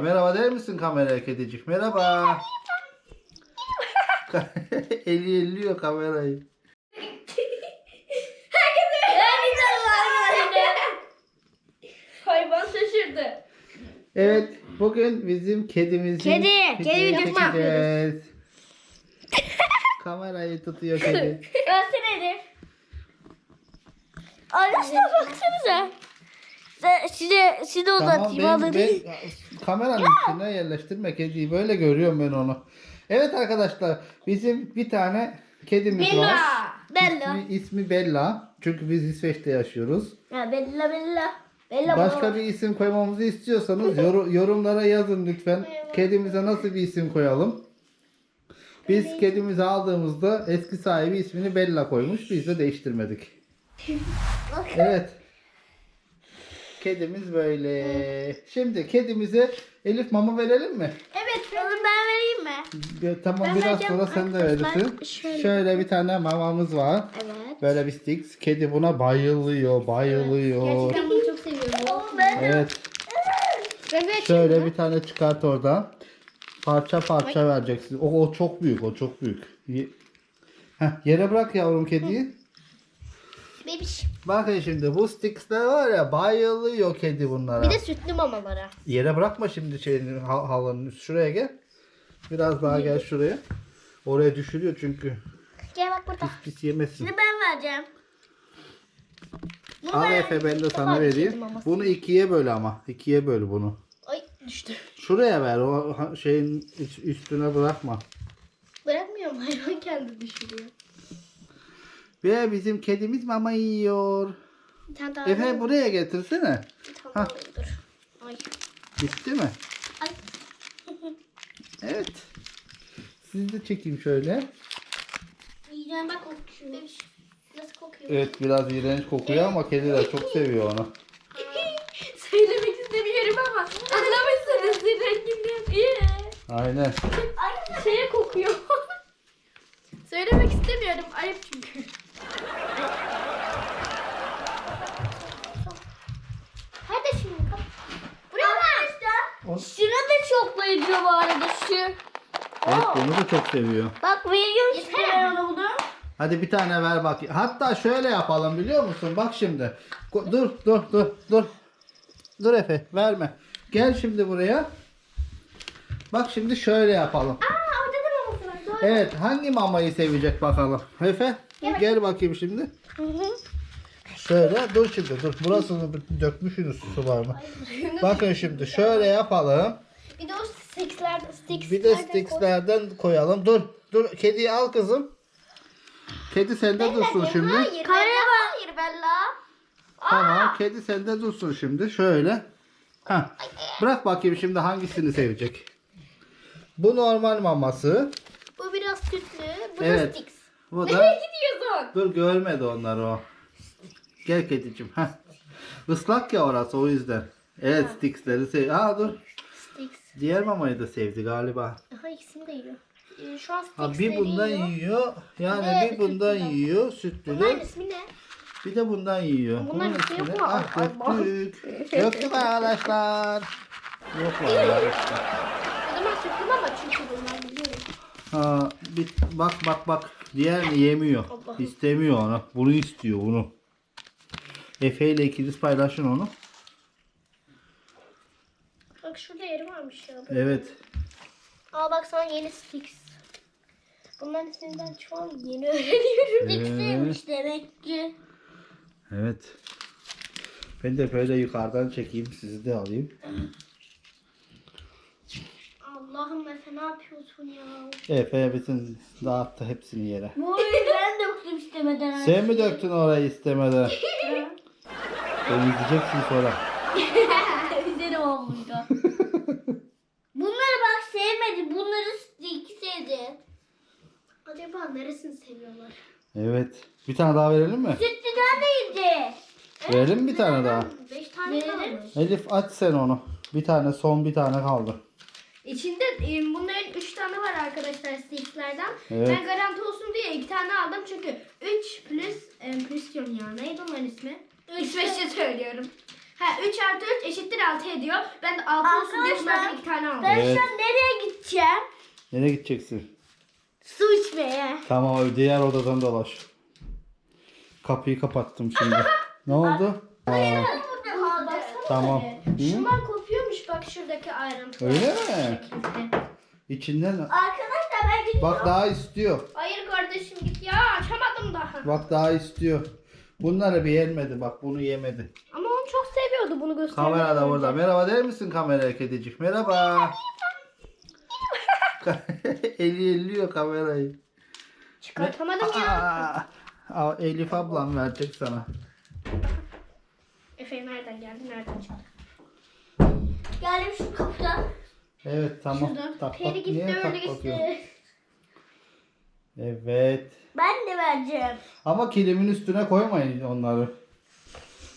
Merhaba der misin kameraya kedicik? Merhaba. Eli elliyor kamerayı. Hayvan şaşırdı. Evet bugün bizim kedimizin Kedi, kedi tutma. çekeceğiz. Kamerayı tutuyor kedi. Versene Arkadaşlar baksanıza. Size, size, size uzatayım ben, alın. ben kameranın içine yerleştirme kediyi. Böyle görüyorum ben onu. Evet arkadaşlar bizim bir tane kedimiz var. Bella. İsmi, ismi Bella. Çünkü biz İsveç'te yaşıyoruz. Ha, Bella Bella. Bella Başka baba. bir isim koymamızı istiyorsanız yoru- yorumlara yazın lütfen. Kedimize nasıl bir isim koyalım? Biz kedimizi aldığımızda eski sahibi ismini Bella koymuş. Biz de değiştirmedik. Evet. Kedimiz böyle. Şimdi kedimize Elif mama verelim mi? Evet onu ben vereyim mi? Bir- Tamam Ben biraz vereceğim sonra sen de arkadaşlar. verirsin. Şöyle. Şöyle bir tane mamamız var. Evet. Böyle bir sticks. Kedi buna bayılıyor, bayılıyor. Gerçekten bunu çok seviyorum. Evet. De Şöyle bir tane çıkart oradan. Parça parça vereceksin. O, o çok büyük, o çok büyük. Ye- Heh, yere bırak yavrum kediyi. Bebiş. Bakın şimdi bu sticksler var ya bayılıyor kedi bunlara. Bir de sütlü mamalara. Yere bırakma şimdi şeyin hal- halının. Şuraya gel. Biraz daha gel şuraya. Oraya düşürüyor çünkü. Gel bak burada. Pis yemesin. Şimdi ben vereceğim. Bunu Al ver. Efe ben de sana Tamam, vereyim. kedi maması. Bunu ikiye böl ama. İkiye böl bunu. Ay düştü. Şuraya ver. O ha- şeyin üst- üstüne bırakma. Bırakmıyorum hayvan kendi düşürüyor. Ve bizim kedimiz mama yiyor. Bir tane daha Efe alayım. buraya getirsene. Bir tane alayım, dur. Ay. Bitti mi? Ay. Evet. Sizi de çekeyim şöyle. Yiyeceğim bak bebiş. Nasıl kokuyor? Evet biraz iğrenç kokuyor ama kediler çok seviyor onu. Söylemek istemiyorum ama anlamışsınız renginden. İyi. Aynen. Şeye kokuyor. Söylemek istemiyorum. Ayıp çünkü. Hadi şimdi kap. Buraya O- Şuna da çok bayılıyor bu arada şu. Evet bunu da çok seviyor. Bak veriyorum size ben ona bunu. Hadi bir tane ver bak. Hatta şöyle yapalım biliyor musun? Bak şimdi. Ko- Dur dur dur dur. Dur Efe verme. Gel şimdi buraya. Bak şimdi şöyle yapalım. Aa orada da maması var. Doğru. Evet hangi mamayı sevecek bakalım. Efe gel bakayım şimdi. Hı hı. Şöyle dur şimdi dur. Burasını bir dökmüşsünüz su var mı? Bakın şimdi şöyle yapalım. Bir de o stickslerden stickslerden Bir de koy. stickslerden koyalım. Dur dur kediyi al kızım. Kedi sende dursun şimdi. Hayır Bella. Hayır Bella. Tamam kedi sende dursun şimdi. Şöyle. Heh. Bırak bakayım şimdi hangisini sevecek. Bu normal maması. Bu biraz sütlü. Bu Evet. da sticks. Bu da Gidiyorsun. dur görmedi onları o. Gel kedicim. Heh. Islak ya orası o yüzden. Evet sticksleri sev. Aa dur. Sticks. Diğer mamayı da sevdi galiba. Aha ikisini de yiyor. Ee, şu an Ha, sticksleri bir bundan yiyor. yiyor. Yani Evet, bir bundan sütlüden. yiyor. Bunların de. ismi ne? Bir de bundan yiyor. Bunların Bunun ismi yok mu? ah Ay, döktük. Döktük arkadaşlar. Yok vallahi. işte. O zaman sütlü mama çünkü bunlar biliyorum. Ha, bir, bak bak bak. Diğerini yemiyor. Allah'ım. İstemiyor onu. Bunu istiyor bunu. Efe ile ikiniz paylaşın onu. Bak şurada yeri varmış ya. Evet. Aa bak sana yeni sticks. Bunların isminden şu an yeni öğreniyorum. Sticks'iymiş demek ki. Evet. Ben de böyle yukarıdan çekeyim. Sizi de alayım. Allah'ım Efe ne yapıyorsun ya? Efe bütün dağıttı hepsini yere. Bu ben döktüm istemeden. Sen mi döktün orayı istemeden? Temizleyeceksin sonra. Güzel olmuştu. Bunları bak sevmedi. Bunları stick sevdi. Acaba neresini seviyorlar? Evet. Bir tane daha verelim mi? Sütlüden neydi? Verelim mi bir tane daha? Beş tane kalmış. Elif aç sen onu. Bir tane son bir tane kaldı. İçinde e, bunların 3 tane var arkadaşlar stickslerden. Evet. Ben garanti olsun diye 2 tane aldım çünkü 3 plus, e, plus diyorum ya neydi onların ismi? İsveççe söylüyorum. Ha 3 artı 3 eşittir 6 ediyor. Ben de 6 olsun diye bunlardan Arkadaşlar, 2 tane aldım. Ben Evet. şu an nereye gideceğim? Nereye gideceksin? Su içmeye. Tamam diğer odadan dolaş. Kapıyı kapattım şimdi. ne oldu? Aa, baksana Tamam. Hı? Şunlar kopuyormuş bak şuradaki ayrıntılar. Öyle mi? şekilde. içinden Arkadaşlar ben gidiyorum. bak daha istiyor. Hayır kardeşim git ya açamadım daha. Bak daha istiyor. Bunları beğenmedi bak bunu yemedi. Ama onu çok seviyordu bunu göstermeyi. Kamera da burada. Merhaba der misin kameraya kedicik? Merhaba. Eli elliyor kamerayı. Çıkartamadım ya. Aa, aa, Elif ablam verecek sana. Efe nereden geldi nereden çıktı? Geldim şu kapıdan. Evet tamam. Şuradan. Tak, Peri bak, gitti niye tak öyle bakıyorsun? gitti. Evet. Ben de vereceğim. Ama kilimin üstüne koymayın onları.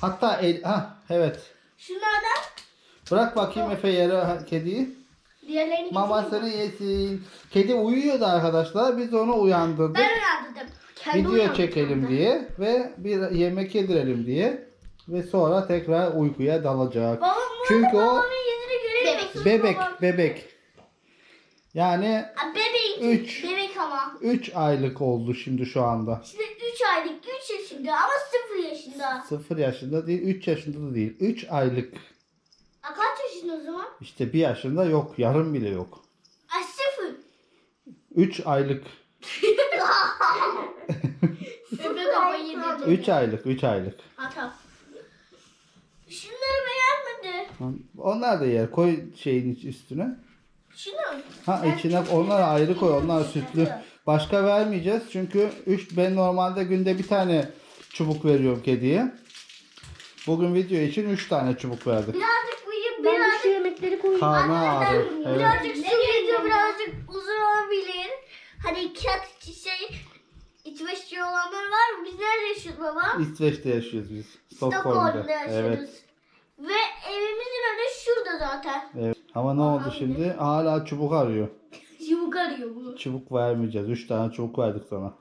Hatta el, ha evet. Şunlardan Bırak bakayım Efe yere kediyi. Diğerlerini Mamasını yesin. Kedi uyuyordu arkadaşlar. Biz onu uyandırdık. ben uyandırdım. Kendi Video uyandı çekelim diye ve bir yemek yedirelim diye ve sonra tekrar uykuya dalacak. Babam Çünkü o babamın yüzünü görüyor Bebek. bebek, babam? bebek. Yani Bebek. Üç. Bebek ama. 3 aylık oldu şimdi şu anda. Şimdi 3 aylık 3 yaşında ama 0 yaşında. 0 yaşında değil, 3 yaşında da değil. 3 aylık. Aa, kaç yaşında o zaman? İşte 1 yaşında yok, yarım bile yok. Aa, 0. 3 aylık. Yedi. 3 aylık, 3 aylık. Hata. Şunları beğenmedi. Onlar da yer. Koy şeyin üstüne. Şunu. Ha içine onlar ayrı koy. Onlar sütlü. Başka vermeyeceğiz. Çünkü 3 ben normalde günde bir tane çubuk veriyorum kediye. Bugün video için 3 tane çubuk verdik. Birazcık uyuyup Ben de birazcık şu yemekleri koyayım. Karnı ağrı. Evet. Birazcık su video birazcık uzun olabilir. Hani kat şey içme şey olanlar var mı? Biz nerede yaşıyoruz baba? İsveç'te yaşıyoruz biz. Stockholm'da. Stockholm'da yaşıyoruz. Evet. Ve evimizin önü şurada zaten. evet. Ama ne oldu şimdi? Hala çubuk arıyor. Yumuk arıyor bu. Çubuk vermeyeceğiz. 3 tane çubuk verdik sana.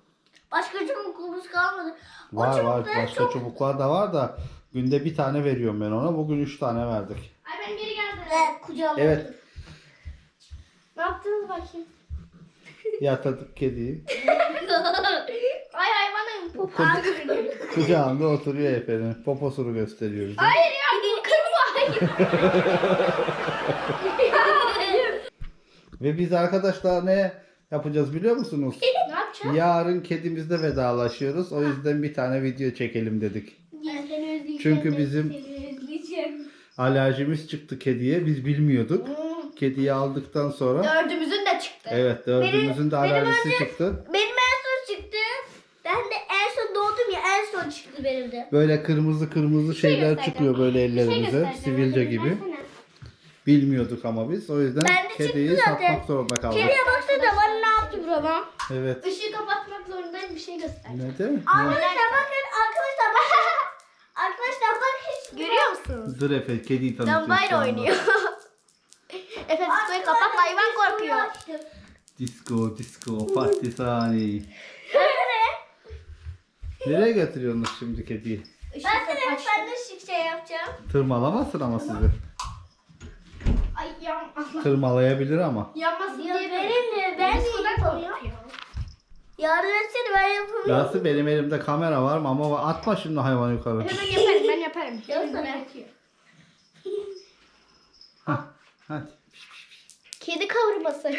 Başka çubukumuz kalmadı. O Var var. Başka çok... çubuklar da var da günde bir tane veriyorum ben ona. Bugün 3 tane verdik. Ay ben geri geldim. Evet kucağıma. Evet. Ne yaptınız bakayım? Yatırdık kediyi. Ay hayvanın poposu görünüyor. Kucağında oturuyor efendim. Poposunu gösteriyor bize. Hayır ya bu kırma hayır. Ve biz arkadaşlar ne yapacağız biliyor musunuz? ne yapacağız? Yarın kedimizle vedalaşıyoruz. O yüzden bir tane video çekelim dedik. Ben seni özleyeceğim. Çünkü bizim Seni özleyeceğim. alerjimiz çıktı kediye. Biz bilmiyorduk. Kediyi aldıktan sonra Dördümüzün de çıktı. evet dördümüzün de benim alerjisi çıktı. Benim en son çıktı. Ben de en son doğdum ya en son çıktı benim de. Böyle kırmızı kırmızı şeyler göstereceğim. çıkıyor böyle şey ellerimize. Sivilce gibi. Bilmiyorduk ama biz. O yüzden Ben de çıktı kediyi zaten. satmak zorunda kaldık. Kediye baksana bana ne yaptı babam. Evet. Işığı kapatmak zorundayım bir şey göster. Ne değil mi? Arkadaşlar bakın arkadaşlar bakın. arkadaşlar bakın. Görüyor musunuz? Dur Efe kediyi tanıtıyor. şu Lambayla anda. oynuyor. Efe diskoyu kapat hayvan korkuyor. Disco, disco, partisani. Nereye götürüyorsunuz şimdi kediyi? Ben sana ben de şık şey yapacağım. Tırmalamasın ama sizi. Ay Tırmalayabilir ama. yanmasın Ya diye benim de ben de. Yardım etsene ben yapamıyorum. Yasin benim elimde kamera var mı ama atma şimdi hayvan yukarı. Hemen yaparım ben yaparım. Yapsana. Hah, Hadi. Kedi kavurması.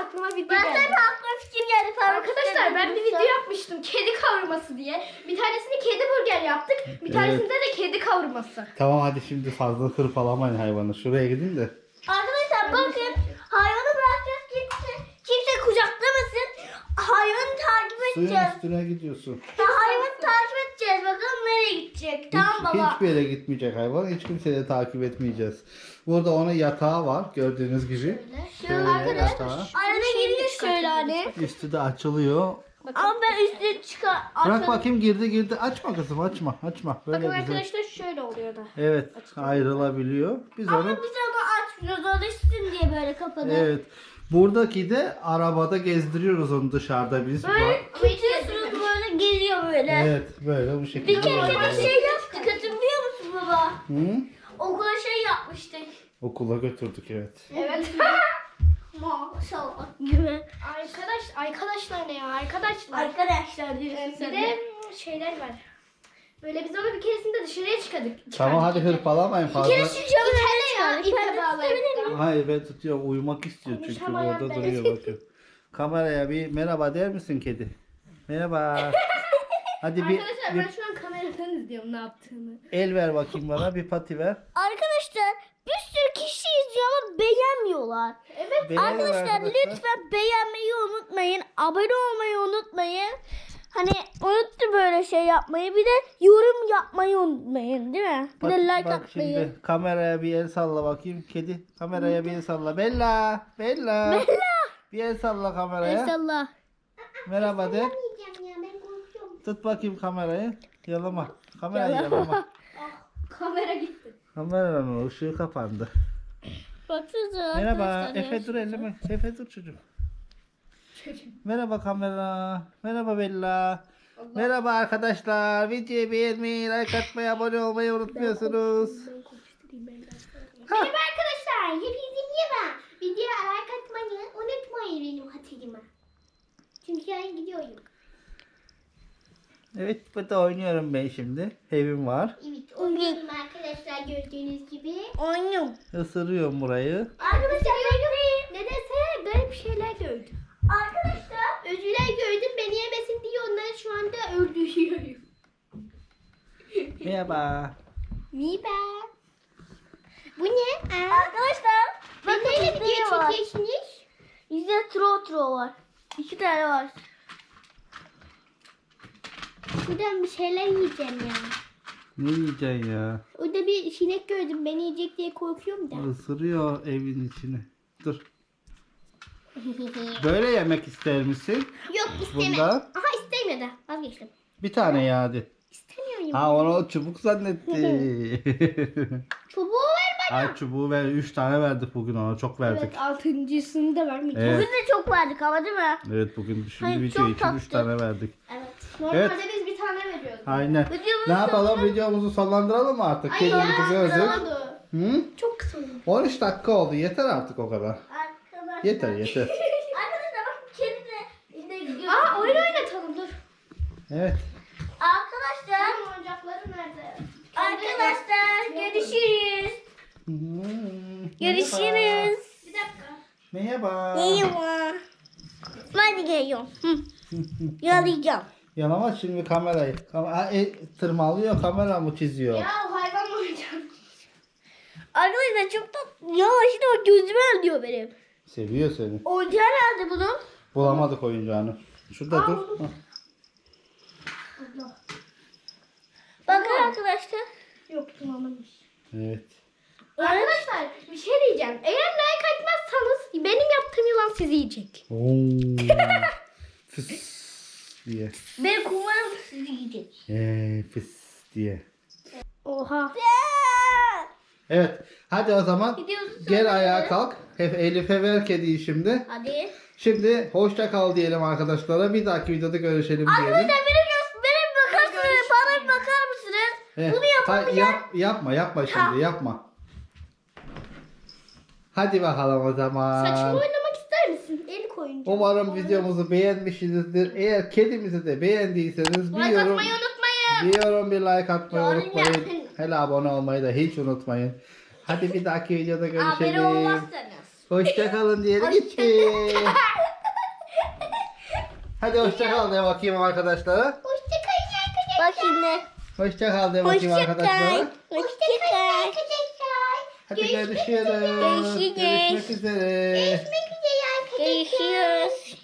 Aklıma bir Ben geldi. sana aklıma fikir geldi. Parmak Arkadaşlar ben bir video yapmıştım kedi kavurması diye. Bir tanesini kedi burger yaptık. Bir tanesinde de kedi kavurması. Tamam hadi şimdi fazla hırpalamayın hayvanı. Şuraya gidin de. Arkadaşlar bakın hayvanı bırakacağız kimse, kimse kucaklamasın. Hayvanı takip Suyun edeceğiz. üstüne gidiyorsun. Ya hayvanı takip edeceğiz. Bakalım nereye gidecek. Tamam Hiç, baba. hiçbir yere gitmeyecek hayvan. Hiç kimseyi de takip etmeyeceğiz. Burada onun yatağı var gördüğünüz gibi. Şöyle arkadaşlar, yatağı. Arada giriyor şöyle hani. Üstü de açılıyor. Ama ben üstüne çıkar. Bırak bakayım girdi girdi. Açma kızım açma açma. Böyle Bakın güzel. arkadaşlar şöyle oluyor da. Evet ayrılabiliyor. Biz Ama onu biz onu açmıyoruz. Alışsın diye böyle kapadı. evet. Buradaki de arabada gezdiriyoruz onu dışarıda biz. Böyle böyle geziyor böyle. Evet böyle bu şekilde. Bir kere bir şey yaptık hatırlıyor musun baba? Hı? Okula şey yapmıştık. Okula götürdük evet. Evet. Maşallah gibi. Arkadaş, arkadaşlar ne ya? Arkadaşlar. Arkadaşlar diyorsun bir sen de şeyler var. Böyle biz onu bir keresinde dışarıya çıkardık. Tamam hadi hırpalamayın fazla. Bir kere şu camı İpe ya, ipe de bağlayıp. Hayır ben tutuyorum uyumak istiyor çünkü Konuşamayan orada ben. duruyor bakıyor. Kameraya bir merhaba der misin kedi? Merhaba. Hadi bir, Arkadaşlar bir ben şu an kameradan izliyorum ne yaptığını. el ver bakayım bana bir pati ver. Arkadaşlar bir sürü kişi izliyor ama beğenmiyorlar. Evet. Beğenin Arkadaşlar lütfen beğenmeyi unutmayın. Abone olmayı unutmayın. Hani unuttu böyle şey yapmayı. Bir de yorum yapmayı unutmayın değil mi? Bir Bak, de like bak atmayı. şimdi kameraya bir el salla bakayım kedi. Kameraya bir el salla. Bella. Bella. Bella. Bir el salla kameraya. Maşallah. Merhaba de. Yiyeceğim ya ben korkuyorum. Tut bakayım kamerayı. Yalama. Kamerayı Yalama. yalama. Kamera gitti. Kameranın ışığı kapandı. Baksanıza Merhaba. arkadaşlar. Efe dur elleme. Efe dur çocuğum. Merhaba kamera. Merhaba Bella. Merhaba arkadaşlar. Videoyu beğenmeyi, like atmayı, abone olmayı unutmuyorsunuz. Merhaba arkadaşlar. Hepinize merhaba. Videoya like atmayı unutmayın benim hatırıma. Çünkü ben gidiyorum. Evet burada oynuyorum ben şimdi. Evim var. Evet oynuyorum arkadaşlar gördüğünüz gibi. Oynuyorum. Isırıyorum burayı. Arkadaşlar bekleyin. Nedense garip şeyler gördüm. Arkadaşlar. Öcüler gördüm beni yemesin diye onları şu anda öldürüyorum. Merhaba. Miba. Bu ne? Aa, Arkadaşlar. Bakın ne var? çekiyorsunuz? Bizde tro tro var. İki tane var. Şuradan bir şeyler yiyeceğim ya. Ne yiyeceksin ya? Orada bir sinek gördüm beni yiyecek diye korkuyorum da. Isırıyor evin içini. Dur. Böyle yemek ister misin? Yok istemem. Bundan Aha istemedi. Vazgeçtim. bir tane ya hadi. İstemiyorum. Ha onu çubuk zannetti. Çubuğu ver bana. Ay çubuğu ver. Üç tane verdik bugün ona. Çok verdik. Evet altıncısını da vermeyeceğim. Evet. Bugün de çok verdik ama değil mi? Evet bugün şimdi Hayır, video için üç tane verdik. Evet. Normalde Evet. bir veriyoruz. Aynen. Videomuz Ne yapalım videomuzu sonlandıralım mı artık? Ay Kedimizi gördük. Hı? Çok kısa oldu. 13 dakika oldu. Yeter artık o kadar. Arkadaşlar. Yeter yeter. Arkadaşlar bak kedi de işte gidiyor. Aa oyun oynatalım dur. Evet. Arkadaşlar. Benim oyuncakları nerede? Arkadaşlar görüşürüz. Görüşürüz. Bir dakika. Merhaba. Merhaba. Hadi geliyorum. Hı. Yalayacağım. Yalama şimdi kamerayı. Kam Aa, e, tırmalıyor kamera mı çiziyor? Ya hayvan mı oynayacağım? Arkadaşlar çok tatlı. Ya işte bak gözüme öldüyor benim. Seviyor seni. Oyuncağı nerede bunun? Bulamadık oyuncağını. Şurada Aa, dur. Bakın arkadaşlar. Yok bulamamış. Evet. Arkadaşlar bir şey diyeceğim. Eğer like atmazsanız benim yaptığım yılan sizi yiyecek. Oo. Fıs diye. Benim kumarım sizi yiyecek. Ee, fıs diye. Oha. Evet. Hadi o zaman Gidiyoruz. gel ayağa kalk. Hep Elif'e ver kediyi şimdi. Hadi. Şimdi hoşça kal diyelim arkadaşlara. Bir dahaki videoda görüşelim diyelim. Arkadaşlar benim, göz- benim bakar mısınız? Bana bir bakar mısınız? Evet. Bunu Ha, yap, yapma yapma şimdi yapma. Hadi bakalım o zaman. İster koyunca. Umarım videomuzu beğenmişsinizdir. Eğer kedimizi de beğendiyseniz bir Like yorum, atmayı unutmayın. bir yorum bir like atmayı Yorum unutmayın. yapın. Hele abone olmayı da hiç unutmayın. Hadi bir dahaki videoda Haberi görüşelim. olmazsanız. Hoşçakalın diyelim gitti. Hadi hoşçakal de bakayım arkadaşlara. Hoşçakalın arkadaşlar. Bak şimdi. Hoşçakal de bakayım arkadaşlara. Hoşçakal. Hoşçakal. arkadaşlar. Hadi görüşürüz. Görüşürüz. Görüşmek üzere. Görüşürüz.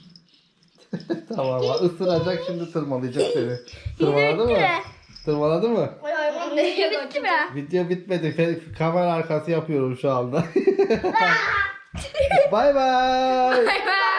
tamam ısıracak şimdi tırmalayacak seni. Tırmaladı mı? Tırmaladı mı? Bitti mi? Video bitmedi. Fe- kamera arkası yapıyorum şu anda. Bay bay. Bay bay.